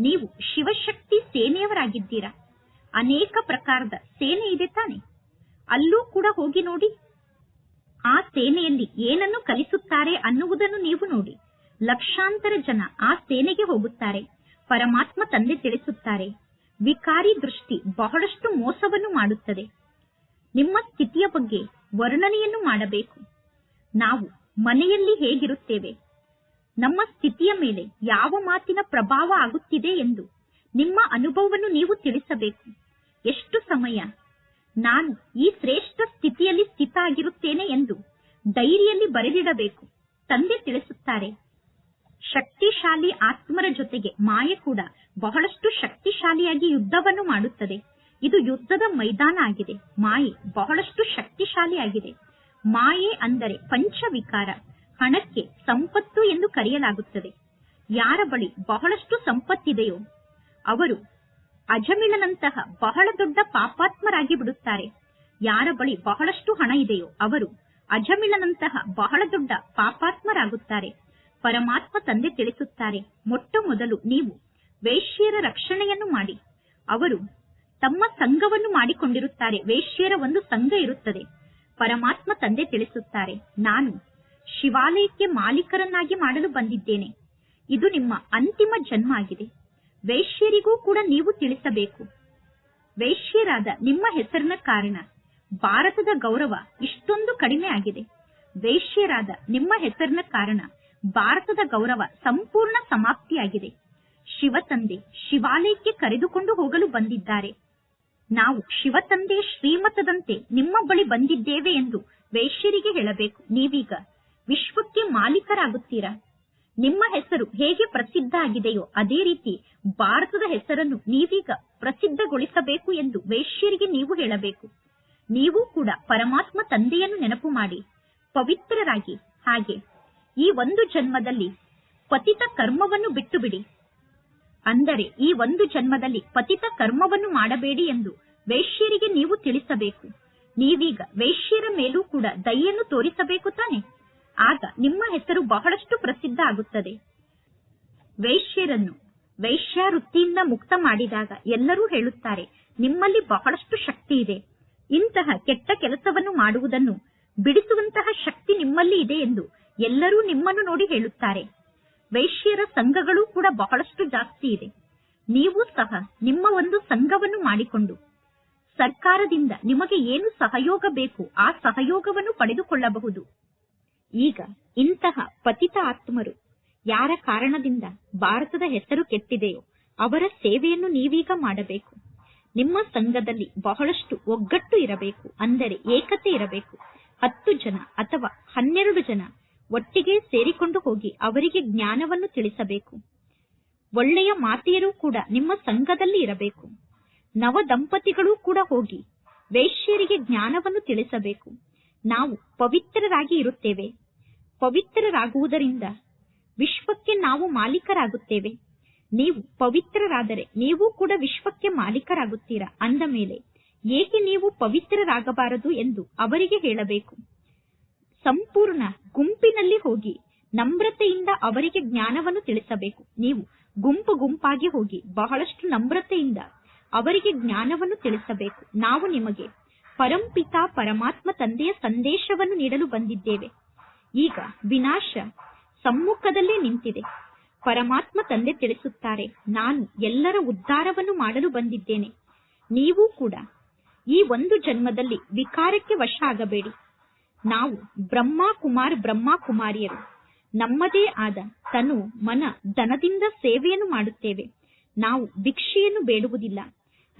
ನೀವು ಶಿವಶಕ್ತಿ ಸೇನೆಯವರಾಗಿದ್ದೀರಾ? ಅನೇಕ ಪ್ರಕಾರದ ಸೇನೆ ಇದೆ ತಾನೆ. ಅಲ್ಲೂ ಕೂಡ ಹೋಗಿ ನೋಡಿ. ಆ ಸೇನೆಯಲ್ಲಿ ಏನನ್ನು ಕಲಿಸುತ್ತಾರೆ ಅನ್ನುವುದನ್ನು ನೀವು ನೋಡಿ. ಲಕ್ಷಾಂತರ ಜನ ಆ ಸೇನೆಗೆ ಹೋಗುತ್ತಾರೆ. ಪರಮಾತ್ಮ ತಂದೆ ತಿಳಿಸುತ್ತಾರೆ. ವಿಕಾರಿ ದೃಷ್ಟಿ ಬಹಳಷ್ಟು ಮೋಸವನ್ನು ಮಾಡುತ್ತದೆ. ನಿಮ್ಮ ಸ್ಥಿತಿಯ ಬಗ್ಗೆ ವರ್ಣನೆಯನ್ನು ಮಾಡಬೇಕು. ನಾವು ಮನೆಯಲ್ಲಿ ಹೇಗಿರುತ್ತೇವೆ? ನಮ್ಮ ಸ್ಥಿತಿಯ ಮೇಲೆ ಯಾವ ಮಾತಿನ ಪ್ರಭಾವ ಆಗುತ್ತಿದೆ ಎಂದು ನಿಮ್ಮ ಅನುಭವವನ್ನು ನೀವು ತಿಳಿಸಬೇಕು. ಎಷ್ಟು ಸಮಯ? ನಾನು ಈ ಶ್ರೇಷ್ಠ ಸ್ಥಿತಿಯಲ್ಲಿ ಸ್ಥಿತ ಆಗಿರುತ್ತೇನೆ ಎಂದು ಡೈರಿಯಲ್ಲಿ ಬರೆದಿಡಬೇಕು. ತಂದೆ ತಿಳಿಸುತ್ತಾರೆ, ಶಕ್ತಿಶಾಲಿ ಆತ್ಮರ ಜೊತೆಗೆ ಮಾಯೆ ಕೂಡ ಬಹಳಷ್ಟು ಶಕ್ತಿಶಾಲಿಯಾಗಿ ಯುದ್ಧವನ್ನು ಮಾಡುತ್ತದೆ. ಇದು ಯುದ್ಧದ ಮೈದಾನ ಆಗಿದೆ. ಮಾಯೆ ಬಹಳಷ್ಟು ಶಕ್ತಿಶಾಲಿಯಾಗಿದೆ. ಮಾಯೆ ಅಂದರೆ ಪಂಚವಿಕಾರ, ಹಣಕ್ಕೆ ಸಂಪತ್ತು ಎಂದು ಕರೆಯಲಾಗುತ್ತದೆ. ಯಾರ ಬಳಿ ಬಹಳಷ್ಟು ಸಂಪತ್ತಿದೆಯೋ ಅವರು ಅಜಮಿಳನಂತಹ ಬಹಳ ದೊಡ್ಡ ಪಾಪಾತ್ಮರಾಗಿ ಬಿಡುತ್ತಾರೆ. ಯಾರ ಬಳಿ ಬಹಳಷ್ಟು ಹಣ ಇದೆಯೋ ಅವರು ಅಜಮಿಳನಂತಹ ಬಹಳ ದೊಡ್ಡ ಪಾಪಾತ್ಮರಾಗುತ್ತಾರೆ. ಪರಮಾತ್ಮ ತಂದೆ ತಿಳಿಸುತ್ತಾರೆ ಮೊಟ್ಟ ಮೊದಲು ನೀವು ವೈಶ್ಯರ ರಕ್ಷಣೆಯನ್ನು ಮಾಡಿ. ಅವರು ತಮ್ಮ ಸಂಘವನ್ನು ಮಾಡಿಕೊಂಡಿರುತ್ತಾರೆ. ವೇಶ್ಯರ ಒಂದು ಸಂಘ ಇರುತ್ತದೆ. ಪರಮಾತ್ಮ ತಂದೆ ತಿಳಿಸುತ್ತಾರೆ, ನಾನು ಶಿವಾಲಯಕ್ಕೆ ಮಾಲೀಕರನ್ನಾಗಿ ಮಾಡಲು ಬಂದಿದ್ದೇನೆ. ಇದು ನಿಮ್ಮ ಅಂತಿಮ ಜನ್ಮ ಆಗಿದೆ. ವೈಶ್ಯರಿಗೂ ಕೂಡ ನೀವು ತಿಳಿಸಬೇಕು. ವೇಶ್ಯರಾದ ನಿಮ್ಮ ಹೆಸರಿನ ಕಾರಣ ಭಾರತದ ಗೌರವ ಇಷ್ಟೊಂದು ಕಡಿಮೆ ಆಗಿದೆ. ವೇಶ್ಯರಾದ ನಿಮ್ಮ ಹೆಸರಿನ ಕಾರಣ ಭಾರತದ ಗೌರವ ಸಂಪೂರ್ಣ ಸಮಾಪ್ತಿಯಾಗಿದೆ. ಶಿವತಂದೆ ಶಿವಾಲಯಕ್ಕೆ ಕರೆದುಕೊಂಡು ಹೋಗಲು ಬಂದಿದ್ದಾರೆ. ನಾವು ಶಿವತಂದೆ ಶ್ರೀಮತದಂತೆ ನಿಮ್ಮ ಬಳಿ ಬಂದಿದ್ದೇವೆ ಎಂದು ವೈಶ್ಯರಿಗೆ ಹೇಳಬೇಕು. ನೀವೀಗ ವಿಶ್ವಕ್ಕೆ ಮಾಲೀಕರಾಗುತ್ತೀರಾ? ನಿಮ್ಮ ಹೆಸರು ಹೇಗೆ ಪ್ರಸಿದ್ಧ ಆಗಿದೆಯೋ ಅದೇ ರೀತಿ ಭಾರತದ ಹೆಸರನ್ನು ನೀವೀಗ ಪ್ರಸಿದ್ಧಗೊಳಿಸಬೇಕು ಎಂದು ವೈಶ್ಯರಿಗೆ ನೀವು ಹೇಳಬೇಕು. ನೀವು ಕೂಡ ಪರಮಾತ್ಮ ತಂದೆಯನ್ನು ನೆನಪು ಮಾಡಿ, ಪವಿತ್ರರಾಗಿ. ಹಾಗೆ ಈ ಒಂದು ಜನ್ಮದಲ್ಲಿ ಪತಿತ ಕರ್ಮವನ್ನು ಬಿಟ್ಟು ಬಿಡಿ ಅಂದರೆ ಈ ಒಂದು ಜನ್ಮದಲ್ಲಿ ಪತಿತ ಕರ್ಮವನ್ನು ಮಾಡಬೇಡಿ ಎಂದು ವೈಶ್ಯರಿಗೆ ನೀವು ತಿಳಿಸಬೇಕು. ನೀವೀಗ ವೈಶ್ಯರ ಮೇಲೂ ಕೂಡ ದಯೆಯನ್ನು ತೋರಿಸಬೇಕು ತಾನೆ? ಆಗ ನಿಮ್ಮ ಹೆಸರು ಬಹಳಷ್ಟು ಪ್ರಸಿದ್ಧ ಆಗುತ್ತದೆ. ವೇಶ್ಯರನ್ನು ವೇಶ್ಯಾವೃತ್ತಿಯಿಂದ ಮುಕ್ತ ಮಾಡಿದಾಗ ಎಲ್ಲರೂ ಹೇಳುತ್ತಾರೆ, ನಿಮ್ಮಲ್ಲಿ ಬಹಳಷ್ಟು ಶಕ್ತಿ ಇದೆ. ಇಂತಹ ಕೆಟ್ಟ ಕೆಲಸವನ್ನು ಮಾಡುವುದನ್ನು ಬಿಡಿಸುವಂತಹ ಶಕ್ತಿ ನಿಮ್ಮಲ್ಲಿ ಇದೆ ಎಂದು ಎಲ್ಲರೂ ನಿಮ್ಮನ್ನು ನೋಡಿ ಹೇಳುತ್ತಾರೆ. ವೈಶ್ಯರ ಸಂಘಗಳು ಕೂಡ ಬಹಳಷ್ಟು ಜಾಸ್ತಿ ಇದೆ. ನೀವು ಸಹ ನಿಮ್ಮ ಒಂದು ಸಂಘವನ್ನು ಮಾಡಿಕೊಂಡು ಸರ್ಕಾರದಿಂದ ನಿಮಗೆ ಏನು ಸಹಯೋಗ ಬೇಕು ಆ ಸಹಯೋಗವನ್ನು ಪಡೆದುಕೊಳ್ಳಬಹುದು. ಈಗ ಇಂತಹ ಪತಿತ ಆತ್ಮರು ಯಾರ ಕಾರಣದಿಂದ ಭಾರತದ ಹೆಸರು ಕೆಟ್ಟಿದೆಯೋ ಅವರ ಸೇವೆಯನ್ನು ನೀವೀಗ ಮಾಡಬೇಕು. ನಿಮ್ಮ ಸಂಘದಲ್ಲಿ ಬಹಳಷ್ಟು ಒಗ್ಗಟ್ಟು ಇರಬೇಕು, ಅಂದರೆ ಏಕತೆ ಇರಬೇಕು. ಹತ್ತು ಜನ ಅಥವಾ ಹನ್ನೆರಡು ಜನ ಒಟ್ಟಿಗೆ ಸೇರಿಕೊಂಡು ಹೋಗಿ ಅವರಿಗೆ ಜ್ಞಾನವನ್ನು ತಿಳಿಸಬೇಕು. ಒಳ್ಳೆಯ ಮಾತೆಯರು ಕೂಡ ನಿಮ್ಮ ಸಂಘದಲ್ಲಿ ಇರಬೇಕು. ನವ ದಂಪತಿಗಳು ಕೂಡ ಹೋಗಿ ವೇಶ್ಯರಿಗೆ ಜ್ಞಾನವನ್ನು ತಿಳಿಸಬೇಕು. ನಾವು ಪವಿತ್ರರಾಗಿ ಇರುತ್ತೇವೆ. ಪವಿತ್ರರಾಗುವುದರಿಂದ ವಿಶ್ವಕ್ಕೆ ನಾವು ಮಾಲೀಕರಾಗುತ್ತೇವೆ. ನೀವು ಪವಿತ್ರರಾದರೆ ನೀವು ಕೂಡ ವಿಶ್ವಕ್ಕೆ ಮಾಲೀಕರಾಗುತ್ತೀರಾ? ಅಂದ ಮೇಲೆ, ಏಕೆ ನೀವು ಪವಿತ್ರರಾಗಬಾರದು ಎಂದು ಅವರಿಗೆ ಹೇಳಬೇಕು. ಸಂಪೂರ್ಣ ಗುಂಪಿನಲ್ಲಿ ಹೋಗಿ ನಮ್ರತೆಯಿಂದ ಅವರಿಗೆ ಜ್ಞಾನವನ್ನು ತಿಳಿಸಬೇಕು. ನೀವು ಗುಂಪು ಗುಂಪಾಗಿ ಹೋಗಿ ಬಹಳಷ್ಟು ನಮ್ರತೆಯಿಂದ ಅವರಿಗೆ ಜ್ಞಾನವನ್ನು ತಿಳಿಸಬೇಕು. ನಾವು ನಿಮಗೆ ಪರಂಪಿತ ಪರಮಾತ್ಮ ತಂದೆಯ ಸಂದೇಶವನ್ನು ನೀಡಲು ಬಂದಿದ್ದೇವೆ. ಈಗ ವಿನಾಶ ಸಮ್ಮುಖದಲ್ಲೇ ನಿಂತಿದೆ. ಪರಮಾತ್ಮ ತಂದೆ ತಿಳಿಸುತ್ತಾರೆ, ನಾನು ಎಲ್ಲರ ಉದ್ಧಾರವನ್ನು ಮಾಡಲು ಬಂದಿದ್ದೇನೆ. ನೀವು ಕೂಡ ಈ ಒಂದು ಜನ್ಮದಲ್ಲಿ ವಿಕಾರಕ್ಕೆ ವಶ ಆಗಬೇಡಿ. ನಾವು ಬ್ರಹ್ಮ ಕುಮಾರ್ ಬ್ರಹ್ಮ ಕುಮಾರಿಯರು. ನಮ್ಮದೇ ಆದ ತನು ಮನ ಧನದಿಂದ ಸೇವೆಯನ್ನು ಮಾಡುತ್ತೇವೆ. ನಾವು ಭಿಕ್ಷೆಯನ್ನು ಬೇಡುವುದಿಲ್ಲ.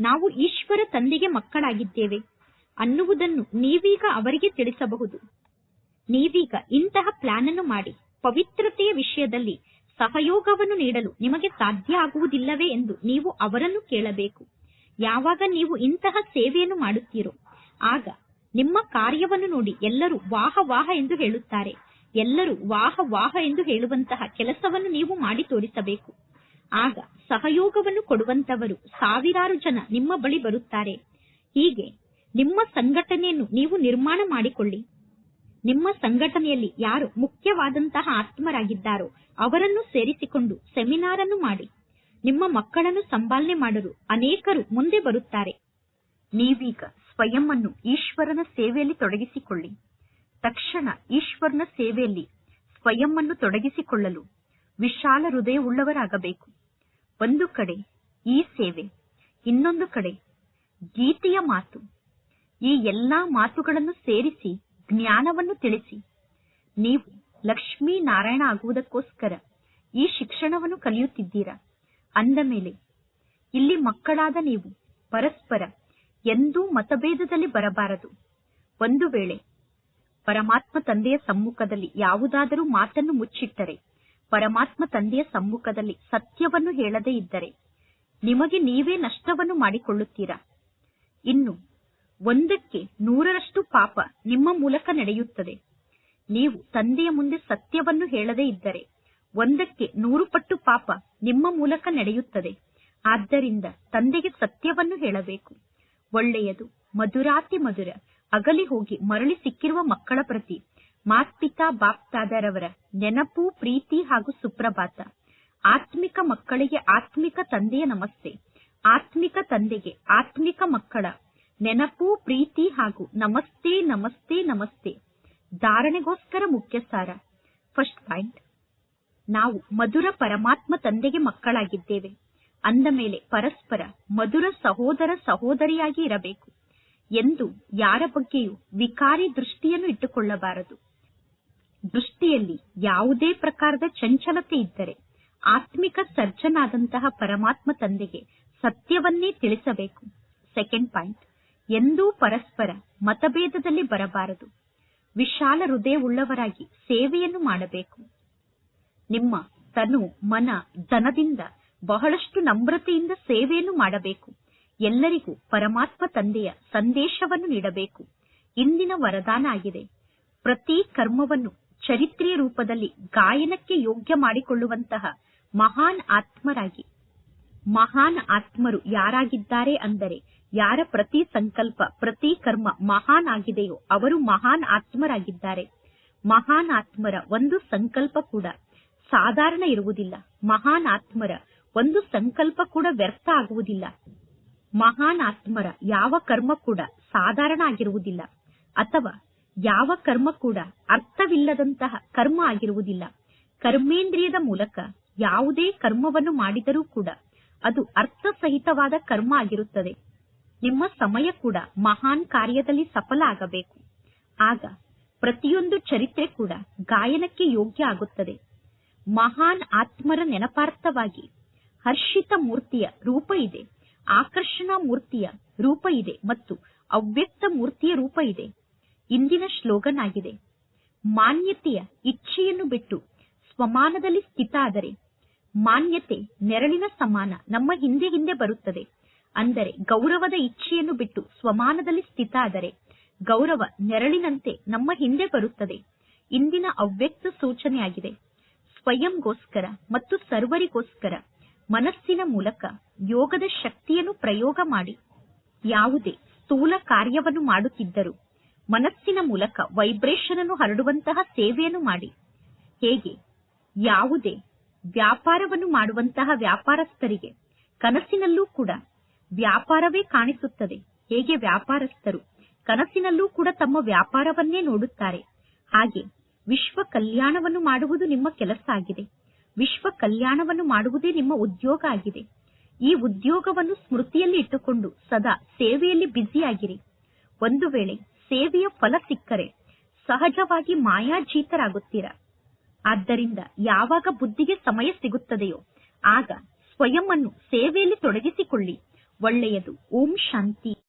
ನಾವು ಈಶ್ವರ ತಂದೆಗೆ ಮಕ್ಕಳಾಗಿದ್ದೇವೆ. ಅನ್ನುವುದನ್ನು ನೀವೀಗ ಅವರಿಗೆ ತಿಳಿಸಬಹುದು. ನೀವೀಗ ಇಂತಹ ಪ್ಲಾನ್ ಅನ್ನು ಮಾಡಿ ಪವಿತ್ರತೆಯ ವಿಷಯದಲ್ಲಿ ಸಹಯೋಗವನ್ನು ನೀಡಲು ನಿಮಗೆ ಸಾಧ್ಯ ಆಗುವುದಿಲ್ಲವೇ ಎಂದು ನೀವು ಅವರನ್ನು ಕೇಳಬೇಕು. ಯಾವಾಗ ನೀವು ಇಂತಹ ಸೇವೆಯನ್ನು ಮಾಡುತ್ತೀರೋ, ಆಗ ನಿಮ್ಮ ಕಾರ್ಯವನ್ನು ನೋಡಿ ಎಲ್ಲರೂ ವಾಹ ವಾಹ ಎಂದು ಹೇಳುತ್ತಾರೆ. ಎಲ್ಲರೂ ವಾಹ ವಾಹ ಎಂದು ಹೇಳುವಂತಹ ಕೆಲಸವನ್ನು ನೀವು ಮಾಡಿ ತೋರಿಸಬೇಕು. ಆಗ ಸಹಯೋಗವನ್ನು ಕೊಡುವಂತವರು ಸಾವಿರಾರು ಜನ ನಿಮ್ಮ ಬಳಿ ಬರುತ್ತಾರೆ. ಹೀಗೆ ನಿಮ್ಮ ಸಂಘಟನೆಯನ್ನು ನೀವು ನಿರ್ಮಾಣ ಮಾಡಿಕೊಳ್ಳಿ. ನಿಮ್ಮ ಸಂಘಟನೆಯಲ್ಲಿ ಯಾರು ಮುಖ್ಯವಾದಂತಹ ಆತ್ಮರಾಗಿದ್ದಾರೋ ಅವರನ್ನು ಸೇರಿಸಿಕೊಂಡು ಸೆಮಿನಾರ್ ಅನ್ನು ಮಾಡಿ. ನಿಮ್ಮ ಮಕ್ಕಳನ್ನು ಸಂಭಾಲನೆ ಮಾಡಲು ಅನೇಕರು ಮುಂದೆ ಬರುತ್ತಾರೆ. ನೀವೀಗ ಸ್ವಯಂ ಈಶ್ವರನ ಸೇವೆಯಲ್ಲಿ ತೊಡಗಿಸಿಕೊಳ್ಳಿ. ತಕ್ಷಣ ಈಶ್ವರನ ಸೇವೆಯಲ್ಲಿ ಸ್ವಯಂ ಅನ್ನು ತೊಡಗಿಸಿಕೊಳ್ಳಲು ವಿಶಾಲ ಹೃದಯವುಳ್ಳವರಾಗಬೇಕು. ಒಂದು ಕಡೆ ಈ ಸೇವೆ, ಇನ್ನೊಂದು ಕಡೆ ಗೀತೆಯ ಮಾತು. ಈ ಎಲ್ಲಾ ಮಾತುಗಳನ್ನು ಸೇರಿಸಿ, ಜ್ಞಾನವನ್ನು ತಿಳಿಸಿ. ನೀವು ಲಕ್ಷ್ಮೀ ನಾರಾಯಣ ಆಗುವುದಕ್ಕೋಸ್ಕರ ಈ ಶಿಕ್ಷಣವನ್ನು ಕಲಿಯುತ್ತಿದ್ದೀರಾ? ಅಂದ ಮೇಲೆ, ಇಲ್ಲಿ ಮಕ್ಕಳಾದ ನೀವು ಪರಸ್ಪರ ಎಂದೂ ಮತಭೇದದಲ್ಲಿ ಬರಬಾರದು. ಒಂದು ವೇಳೆ ಪರಮಾತ್ಮ ತಂದೆಯ ಸಮ್ಮುಖದಲ್ಲಿ ಯಾವುದಾದರೂ ಮಾತನ್ನು ಮುಚ್ಚಿಟ್ಟರೆ, ಪರಮಾತ್ಮ ತಂದೆಯ ಸಮ್ಮುಖದಲ್ಲಿ ಸತ್ಯವನ್ನು ಹೇಳದೇ ಇದ್ದರೆ, ನಿಮಗೆ ನೀವೇ ನಷ್ಟವನ್ನು ಮಾಡಿಕೊಳ್ಳುತ್ತೀರಾ? ಇನ್ನು ಒಂದಕ್ಕೆ ನೂರರಷ್ಟು ಪಾಪ ನಿಮ್ಮ ಮೂಲಕ ನಡೆಯುತ್ತದೆ. ನೀವು ತಂದೆಯ ಮುಂದೆ ಸತ್ಯವನ್ನು ಹೇಳದೇ ಇದ್ದರೆ, ಒಂದಕ್ಕೆ ನೂರು ಪಟ್ಟು ಪಾಪ ನಿಮ್ಮ ಮೂಲಕ ನಡೆಯುತ್ತದೆ. ಆದ್ದರಿಂದ ತಂದೆಗೆ ಸತ್ಯವನ್ನು ಹೇಳಬೇಕು. ಒಳ್ಳೆಯದು. ಮಧುರಾತಿ ಮಧುರ. ಅಗಲಿ ಹೋಗಿ ಮರಳಿ ಸಿಕ್ಕಿರುವ ಮಕ್ಕಳ ಪ್ರತಿ. ಮಾತ್ಪಿತಾ ಬಾಪ್ತಾದರವರ ನೆನಪು, ಪ್ರೀತಿ ಹಾಗೂ ಸುಪ್ರಭಾತ. ಆತ್ಮಿಕ ಮಕ್ಕಳಿಗೆ ಆತ್ಮಿಕ ತಂದೆಯ ನಮಸ್ತೆ. ಆತ್ಮಿಕ ತಂದೆಗೆ ಆತ್ಮಿಕ ಮಕ್ಕಳ. ನೆನಪು, ಪ್ರೀತಿ ಹಾಗೂ ನಮಸ್ತೆ ನಮಸ್ತೆ ನಮಸ್ತೆ. ಧಾರಣೆಗೋಸ್ಕರ ಮುಖ್ಯ ಸಾರ ಫಸ್ಟ್ ಪಾಯಿಂಟ್. ನಾವು ಮಧುರ ಪರಮಾತ್ಮ ತಂದೆಗೆ ಮಕ್ಕಳಾಗಿದ್ದೇವೆ. ಅಂದ ಮೇಲೆ ಪರಸ್ಪರ ಮಧುರ ಸಹೋದರ ಸಹೋದರಿಯಾಗಿ ಇರಬೇಕು ಎಂದು ಯಾರ ಬಗ್ಗೆಯೂ ವಿಕಾರಿ ದೃಷ್ಟಿಯನ್ನು ಇಟ್ಟುಕೊಳ್ಳಬಾರದು. ದೃಷ್ಟಿಯಲ್ಲಿ ಯಾವುದೇ ಪ್ರಕಾರದ ಚಂಚಲತೆ ಇದ್ದರೆ ಆತ್ಮಿಕ ಸರ್ಜನಾದಂತಹ ಪರಮಾತ್ಮ ತಂದೆಗೆ ಸತ್ಯವನ್ನೇ ತಿಳಿಸಬೇಕು. ಸೆಕೆಂಡ್ ಪಾಯಿಂಟ್ ಎಂದೂ ಪರಸ್ಪರ ಮತಭೇದದಲ್ಲಿ ಬರಬಾರದು. ವಿಶಾಲ ಹೃದಯವುಳ್ಳವರಾಗಿ ಸೇವೆಯನ್ನು ಮಾಡಬೇಕು. ನಿಮ್ಮ ತನು ಮನ ಧನದಿಂದ ಬಹಳಷ್ಟು ನಮ್ರತೆಯಿಂದ ಸೇವೆಯನ್ನು ಮಾಡಬೇಕು. ಎಲ್ಲರಿಗೂ ಪರಮಾತ್ಮ ತಂದೆಯ ಸಂದೇಶವನ್ನು ನೀಡಬೇಕು. ಇಂದಿನ ವರದಾನ ಆಗಿದೆ. ಪ್ರತಿ ಕರ್ಮವನ್ನು ಚರಿತ್ರೆಯ ರೂಪದಲ್ಲಿ ಗಾಯನಕ್ಕೆ ಯೋಗ್ಯ ಮಾಡಿಕೊಳ್ಳುವಂತಹ ಮಹಾನ್ ಆತ್ಮರಾಗಿ. ಮಹಾನ್ ಆತ್ಮರು ಯಾರಾಗಿದ್ದಾರೆ ಅಂದರೆ ಯಾರ ಪ್ರತಿ ಸಂಕಲ್ಪ, ಪ್ರತಿ ಕರ್ಮ ಮಹಾನ್ ಆಗಿದೆಯೋ ಅವರು ಮಹಾನ್ ಆತ್ಮರಾಗಿದ್ದಾರೆ. ಮಹಾನ್ ಆತ್ಮರ ಒಂದು ಸಂಕಲ್ಪ ಕೂಡ ಸಾಧಾರಣ ಇರುವುದಿಲ್ಲ. ಮಹಾನ್ ಆತ್ಮರ ಒಂದು ಸಂಕಲ್ಪ ಕೂಡ ವ್ಯರ್ಥ ಆಗುವುದಿಲ್ಲ. ಮಹಾನ್ ಆತ್ಮರ ಯಾವ ಕರ್ಮ ಕೂಡ ಸಾಧಾರಣ ಆಗಿರುವುದಿಲ್ಲ. ಅಥವಾ ಯಾವ ಕರ್ಮ ಕೂಡ ಅರ್ಥವಿಲ್ಲದಂತಹ ಕರ್ಮ ಆಗಿರುವುದಿಲ್ಲ. ಕರ್ಮೇಂದ್ರಿಯದ ಮೂಲಕ ಯಾವುದೇ ಕರ್ಮವನ್ನು ಮಾಡಿದರೂ ಕೂಡ ಅದು ಅರ್ಥಸಹಿತವಾದ ಕರ್ಮ ಆಗಿರುತ್ತದೆ. ನಿಮ್ಮ ಸಮಯ ಕೂಡ ಮಹಾನ್ ಕಾರ್ಯದಲ್ಲಿ ಸಫಲ ಆಗಬೇಕು. ಆಗ ಪ್ರತಿಯೊಂದು ಚರಿತ್ರೆ ಕೂಡ ಗಾಯನಕ್ಕೆ ಯೋಗ್ಯ ಆಗುತ್ತದೆ. ಮಹಾನ್ ಆತ್ಮರ ನೆನಪಾರ್ಥವಾಗಿ ಹರ್ಷಿತ ಮೂರ್ತಿಯ ರೂಪ ಇದೆ. ಆಕರ್ಷಣಾ ಮೂರ್ತಿಯ ರೂಪ ಇದೆ ಮತ್ತು ಅವ್ಯಕ್ತ ಮೂರ್ತಿಯ ರೂಪ ಇದೆ. ಇಂದಿನ ಶ್ಲೋಗನ್ ಆಗಿದೆ ಮಾನ್ಯತೆಯ ಇಚ್ಛೆಯನ್ನು ಬಿಟ್ಟು ಸ್ವಮಾನದಲ್ಲಿ ಸ್ಥಿತ ಆದರೆ ಮಾನ್ಯತೆ ನೆರಳಿನ ಸಮಾನ ನಮ್ಮ ಹಿಂದೆ ಹಿಂದೆ ಬರುತ್ತದೆ. ಅಂದರೆ ಗೌರವದ ಇಚ್ಛೆಯನ್ನು ಬಿಟ್ಟು ಸ್ವಮಾನದಲ್ಲಿ ಸ್ಥಿತ ಆದರೆ ಗೌರವ ನೆರಳಿನಂತೆ ನಮ್ಮ ಹಿಂದೆ ಬರುತ್ತದೆ. ಇಂದಿನ ಅವ್ಯಕ್ತ ಸೂಚನೆಯಾಗಿದೆ. ಸ್ವಯಂಗೋಸ್ಕರ ಮತ್ತು ಸರ್ವರಿಗೋಸ್ಕರ ಮನಸ್ಸಿನ ಮೂಲಕ ಯೋಗದ ಶಕ್ತಿಯನ್ನು ಪ್ರಯೋಗ ಮಾಡಿ. ಯಾವುದೇ ಸ್ಥೂಲ ಕಾರ್ಯವನ್ನು ಮಾಡುತ್ತಿದ್ದರೂ ಮನಸ್ಸಿನ ಮೂಲಕ ವೈಬ್ರೇಷನ್ ಅನ್ನು ಹರಡುವಂತಹ ಸೇವೆಯನ್ನು ಮಾಡಿ. ಹೇಗೆ? ಯಾವುದೇ ವ್ಯಾಪಾರವನ್ನು ಮಾಡುವಂತಹ ವ್ಯಾಪಾರಸ್ಥರಿಗೆ ಕನಸಿನಲ್ಲೂ ಕೂಡ ವ್ಯಾಪಾರವೇ ಕಾಣಿಸುತ್ತದೆ. ಹೇಗೆ ವ್ಯಾಪಾರಸ್ಥರು ಕನಸಿನಲ್ಲೂ ಕೂಡ ತಮ್ಮ ವ್ಯಾಪಾರವನ್ನೇ ನೋಡುತ್ತಾರೆ. ಹಾಗೆ ವಿಶ್ವ ಕಲ್ಯಾಣವನ್ನು ಮಾಡುವುದು ನಿಮ್ಮ ಕೆಲಸ ಆಗಿದೆ ವಿಶ್ವ ಕಲ್ಯಾಣವನ್ನು ಮಾಡುವುದೇ ನಿಮ್ಮ ಉದ್ಯೋಗ ಆಗಿದೆ. ಈ ಉದ್ಯೋಗವನ್ನು ಸ್ಮೃತಿಯಲ್ಲಿ ಇಟ್ಟುಕೊಂಡು ಸದಾ ಸೇವೆಯಲ್ಲಿ ಬ್ಯುಸಿಯಾಗಿರಿ. ಒಂದು ವೇಳೆ ಸೇವೆಯ ಫಲ ಸಿಕ್ಕರೆ ಸಹಜವಾಗಿ ಮಾಯಾಜೀತರಾಗುತ್ತೀರಾ. ಆದ್ದರಿಂದ ಯಾವಾಗ ಬುದ್ಧಿಗೆ ಸಮಯ ಸಿಗುತ್ತದೆಯೋ, ಆಗ ಸ್ವಯಂ ಅನ್ನು ಸೇವೆಯಲ್ಲಿ ತೊಡಗಿಸಿಕೊಳ್ಳಿ. ಒಳ್ಳೆಯದು. ಓಂ ಶಾಂತಿ.